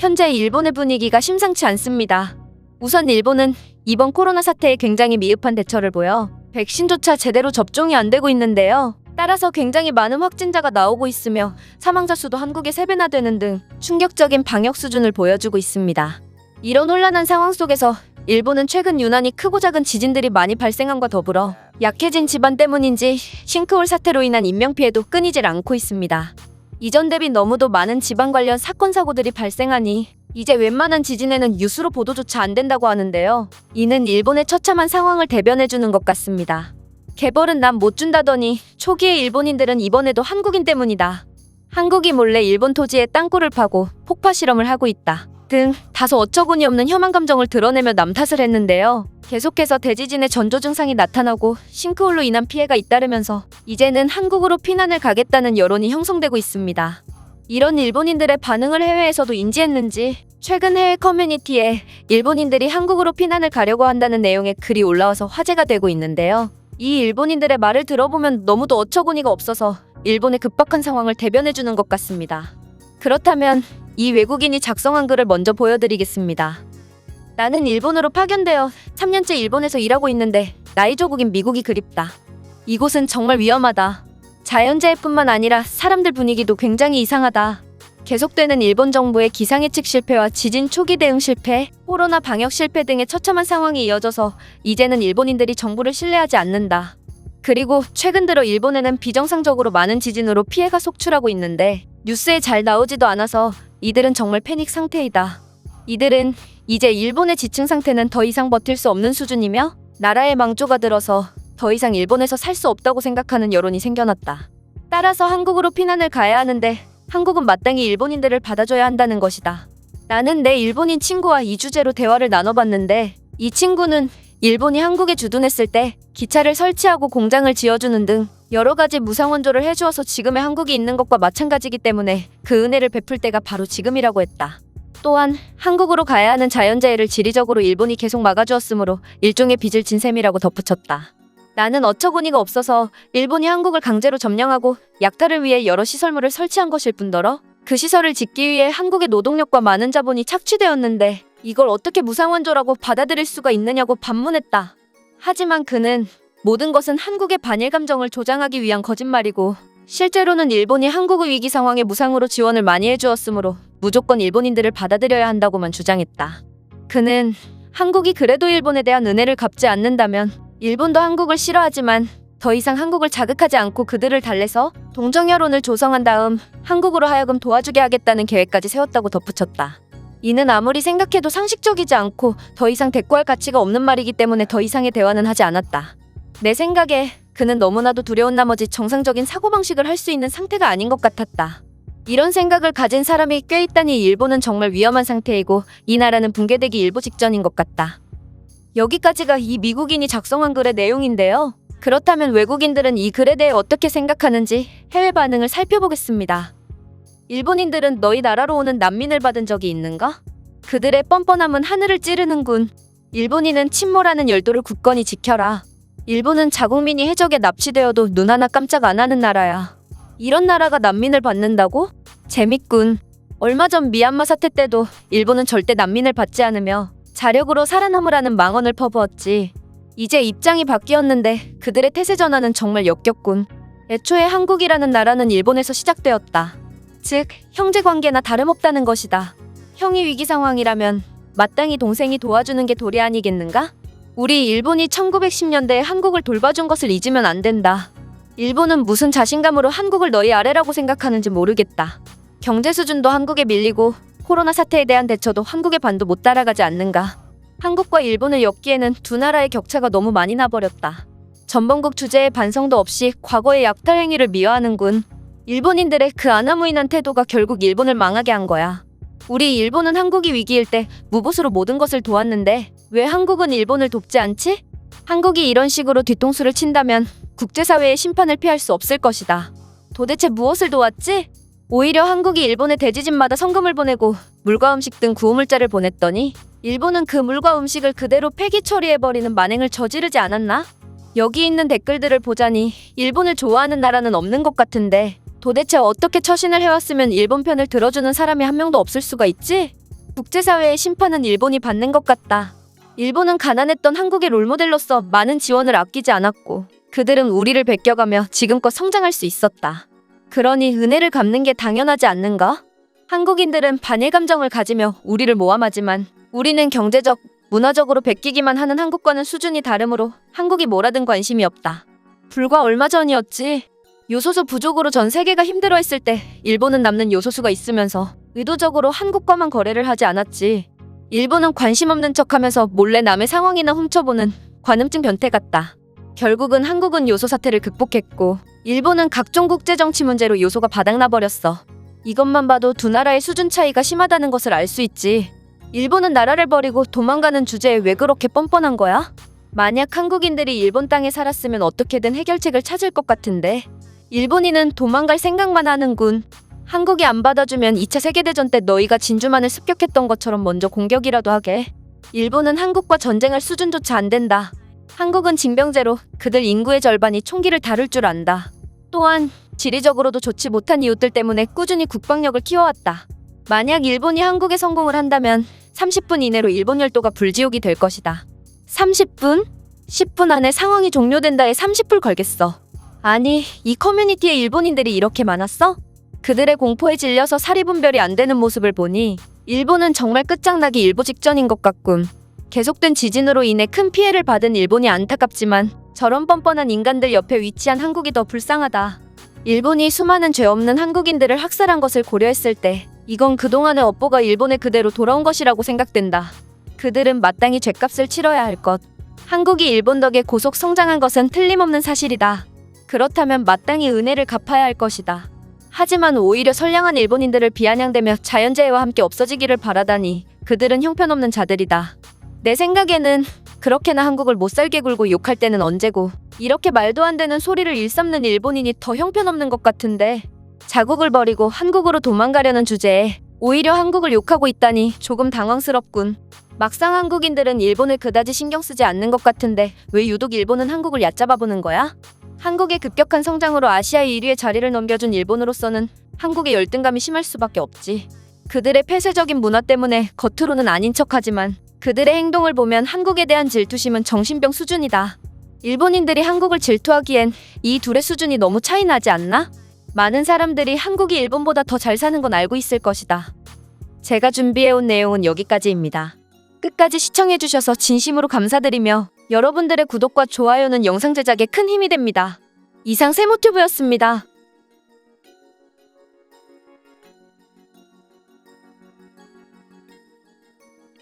현재 일본의 분위기가 심상치 않습니다. 우선 일본은 이번 코로나 사태에 굉장히 미흡한 대처를 보여 백신조차 제대로 접종이 안 되고 있는데요. 따라서 굉장히 많은 확진자가 나오고 있으며 사망자 수도 한국의 3배나 되는 등 충격적인 방역 수준을 보여주고 있습니다. 이런 혼란한 상황 속에서 일본은 최근 유난히 크고 작은 지진들이 많이 발생함과 더불어 약해진 지반 때문인지 싱크홀 사태로 인한 인명피해도 끊이질 않고 있습니다. 이전 대비 너무도 많은 지방 관련 사건 사고들이 발생하니 이제 웬만한 지진에는 뉴스로 보도조차 안 된다고 하는데요. 이는 일본의 처참한 상황을 대변해주는 것 같습니다. 개벌은 남못 준다더니 초기의 일본인들은 이번에도 한국인 때문이다. 한국이 몰래 일본 토지에 땅굴을 파고 폭파 실험을 하고 있다. 등 다소 어처구니 없는 혐한 감정을 드러내며 남 탓을 했는데요. 계속해서 대지진의 전조 증상이 나타나고 싱크홀로 인한 피해가 잇따르면서 이제는 한국으로 피난을 가겠다는 여론이 형성되고 있습니다. 이런 일본인들의 반응을 해외에서도 인지했는지 최근 해외 커뮤니티에 일본인들이 한국으로 피난을 가려고 한다는 내용의 글이 올라와서 화제가 되고 있는데요. 이 일본인들의 말을 들어보면 너무도 어처구니가 없어서 일본의 급박한 상황을 대변해주는 것 같습니다. 그렇다면 이 외국인이 작성한 글을 먼저 보여드리겠습니다. 나는 일본으로 파견되어 3년째 일본에서 일하고 있는데 나이 조국인 미국이 그립다. 이곳은 정말 위험하다. 자연재해뿐만 아니라 사람들 분위기도 굉장히 이상하다. 계속되는 일본 정부의 기상예측 실패와 지진 초기 대응 실패, 코로나 방역 실패 등의 처참한 상황이 이어져서 이제는 일본인들이 정부를 신뢰하지 않는다. 그리고 최근 들어 일본에는 비정상적으로 많은 지진으로 피해가 속출하고 있는데 뉴스에 잘 나오지도 않아서 이들은 정말 패닉 상태이다. 이들은 이제 일본의 지층 상태는 더 이상 버틸 수 없는 수준이며 나라의 망조가 들어서 더 이상 일본에서 살 수 없다고 생각하는 여론이 생겨났다. 따라서 한국으로 피난을 가야 하는데 한국은 마땅히 일본인들을 받아줘야 한다는 것이다. 나는 내 일본인 친구와 이 주제로 대화를 나눠봤는데 이 친구는 일본이 한국에 주둔했을 때 기차를 설치하고 공장을 지어주는 등 여러 가지 무상원조를 해주어서 지금의 한국이 있는 것과 마찬가지기 때문에 그 은혜를 베풀 때가 바로 지금이라고 했다. 또한 한국으로 가야 하는 자연재해를 지리적으로 일본이 계속 막아주었으므로 일종의 빚을 진 셈이라고 덧붙였다. 나는 어처구니가 없어서 일본이 한국을 강제로 점령하고 약탈을 위해 여러 시설물을 설치한 것일 뿐더러 그 시설을 짓기 위해 한국의 노동력과 많은 자본이 착취되었는데 이걸 어떻게 무상원조라고 받아들일 수가 있느냐고 반문했다. 하지만 그는 모든 것은 한국의 반일 감정을 조장하기 위한 거짓말이고 실제로는 일본이 한국의 위기 상황에 무상으로 지원을 많이 해주었으므로 무조건 일본인들을 받아들여야 한다고만 주장했다. 그는 한국이 그래도 일본에 대한 은혜를 갚지 않는다면 일본도 한국을 싫어하지만 더 이상 한국을 자극하지 않고 그들을 달래서 동정 여론을 조성한 다음 한국으로 하여금 도와주게 하겠다는 계획까지 세웠다고 덧붙였다. 이는 아무리 생각해도 상식적이지 않고 더 이상 대꾸할 가치가 없는 말이기 때문에 더 이상의 대화는 하지 않았다. 내 생각에 그는 너무나도 두려운 나머지 정상적인 사고방식을 할 수 있는 상태가 아닌 것 같았다. 이런 생각을 가진 사람이 꽤 있다니 일본은 정말 위험한 상태이고 이 나라는 붕괴되기 일보 직전인 것 같다. 여기까지가 이 미국인이 작성한 글의 내용인데요. 그렇다면 외국인들은 이 글에 대해 어떻게 생각하는지 해외 반응을 살펴보겠습니다. 일본인들은 너희 나라로 오는 난민을 받은 적이 있는가? 그들의 뻔뻔함은 하늘을 찌르는군. 일본인은 침몰하는 열도를 굳건히 지켜라. 일본은 자국민이 해적에 납치되어도 눈 하나 깜짝 안 하는 나라야. 이런 나라가 난민을 받는다고? 재밌군. 얼마 전 미얀마 사태 때도 일본은 절대 난민을 받지 않으며 자력으로 살아남으라는 망언을 퍼부었지. 이제 입장이 바뀌었는데 그들의 태세 전환은 정말 역겹군. 애초에 한국이라는 나라는 일본에서 시작되었다. 즉, 형제 관계나 다름없다는 것이다. 형이 위기 상황이라면 마땅히 동생이 도와주는 게 도리 아니겠는가? 우리 일본이 1910년대에 한국을 돌봐준 것을 잊으면 안 된다. 일본은 무슨 자신감으로 한국을 너희 아래라고 생각하는지 모르겠다. 경제 수준도 한국에 밀리고 코로나 사태에 대한 대처도 한국의 반도 못 따라가지 않는가. 한국과 일본을 엮기에는 두 나라의 격차가 너무 많이 나버렸다. 전범국 주제에 반성도 없이 과거의 약탈 행위를 미화하는군. 일본인들의 그 아나무인한 태도가 결국 일본을 망하게 한 거야. 우리 일본은 한국이 위기일 때 무보수로 모든 것을 도왔는데 왜 한국은 일본을 돕지 않지? 한국이 이런 식으로 뒤통수를 친다면 국제사회의 심판을 피할 수 없을 것이다. 도대체 무엇을 도왔지? 오히려 한국이 일본에 대지진마다 성금을 보내고 물과 음식 등 구호물자를 보냈더니 일본은 그 물과 음식을 그대로 폐기 처리해버리는 만행을 저지르지 않았나? 여기 있는 댓글들을 보자니 일본을 좋아하는 나라는 없는 것 같은데 도대체 어떻게 처신을 해왔으면 일본 편을 들어주는 사람이 한 명도 없을 수가 있지? 국제사회의 심판은 일본이 받는 것 같다. 일본은 가난했던 한국의 롤모델로서 많은 지원을 아끼지 않았고 그들은 우리를 베껴가며 지금껏 성장할 수 있었다. 그러니 은혜를 갚는 게 당연하지 않는가? 한국인들은 반일 감정을 가지며 우리를 모함하지만 우리는 경제적, 문화적으로 베끼기만 하는 한국과는 수준이 다르므로 한국이 뭐라든 관심이 없다. 불과 얼마 전이었지. 요소수 부족으로 전 세계가 힘들어했을 때 일본은 남는 요소수가 있으면서 의도적으로 한국과만 거래를 하지 않았지. 일본은 관심 없는 척하면서 몰래 남의 상황이나 훔쳐보는 관음증 변태 같다. 결국은 한국은 요소 사태를 극복했고 일본은 각종 국제 정치 문제로 요소가 바닥나 버렸어. 이것만 봐도 두 나라의 수준 차이가 심하다는 것을 알 수 있지. 일본은 나라를 버리고 도망가는 주제에 왜 그렇게 뻔뻔한 거야? 만약 한국인들이 일본 땅에 살았으면 어떻게든 해결책을 찾을 것 같은데 일본인은 도망갈 생각만 하는군. 한국이 안 받아주면 2차 세계대전 때 너희가 진주만을 습격했던 것처럼 먼저 공격이라도 하게. 일본은 한국과 전쟁할 수준조차 안 된다. 한국은 징병제로 그들 인구의 절반이 총기를 다룰 줄 안다. 또한 지리적으로도 좋지 못한 이웃들 때문에 꾸준히 국방력을 키워왔다. 만약 일본이 한국에 성공을 한다면 30분 이내로 일본 열도가 불지옥이 될 것이다. 30분? 10분 안에 상황이 종료된다에 30불 걸겠어. 아니, 이 커뮤니티에 일본인들이 이렇게 많았어? 그들의 공포에 질려서 사리분별이 안 되는 모습을 보니 일본은 정말 끝장나기 일보 직전인 것 같군. 계속된 지진으로 인해 큰 피해를 받은 일본이 안타깝지만 저런 뻔뻔한 인간들 옆에 위치한 한국이 더 불쌍하다. 일본이 수많은 죄 없는 한국인들을 학살한 것을 고려했을 때 이건 그동안의 업보가 일본에 그대로 돌아온 것이라고 생각된다. 그들은 마땅히 죗값을 치러야 할 것. 한국이 일본 덕에 고속 성장한 것은 틀림없는 사실이다. 그렇다면 마땅히 은혜를 갚아야 할 것이다. 하지만 오히려 선량한 일본인들을 비아냥대며 자연재해와 함께 없어지기를 바라다니 그들은 형편없는 자들이다. 내 생각에는 그렇게나 한국을 못살게 굴고 욕할 때는 언제고 이렇게 말도 안 되는 소리를 일삼는 일본인이 더 형편없는 것 같은데 자국을 버리고 한국으로 도망가려는 주제에 오히려 한국을 욕하고 있다니 조금 당황스럽군. 막상 한국인들은 일본을 그다지 신경 쓰지 않는 것 같은데 왜 유독 일본은 한국을 얕잡아 보는 거야? 한국의 급격한 성장으로 아시아 1위의 자리를 넘겨준 일본으로서는 한국의 열등감이 심할 수밖에 없지. 그들의 폐쇄적인 문화 때문에 겉으로는 아닌 척하지만 그들의 행동을 보면 한국에 대한 질투심은 정신병 수준이다. 일본인들이 한국을 질투하기엔 이 둘의 수준이 너무 차이 나지 않나? 많은 사람들이 한국이 일본보다 더 잘 사는 건 알고 있을 것이다. 제가 준비해온 내용은 여기까지입니다. 끝까지 시청해주셔서 진심으로 감사드리며 여러분들의 구독과 좋아요는 영상 제작에 큰 힘이 됩니다. 이상 세모튜브였습니다.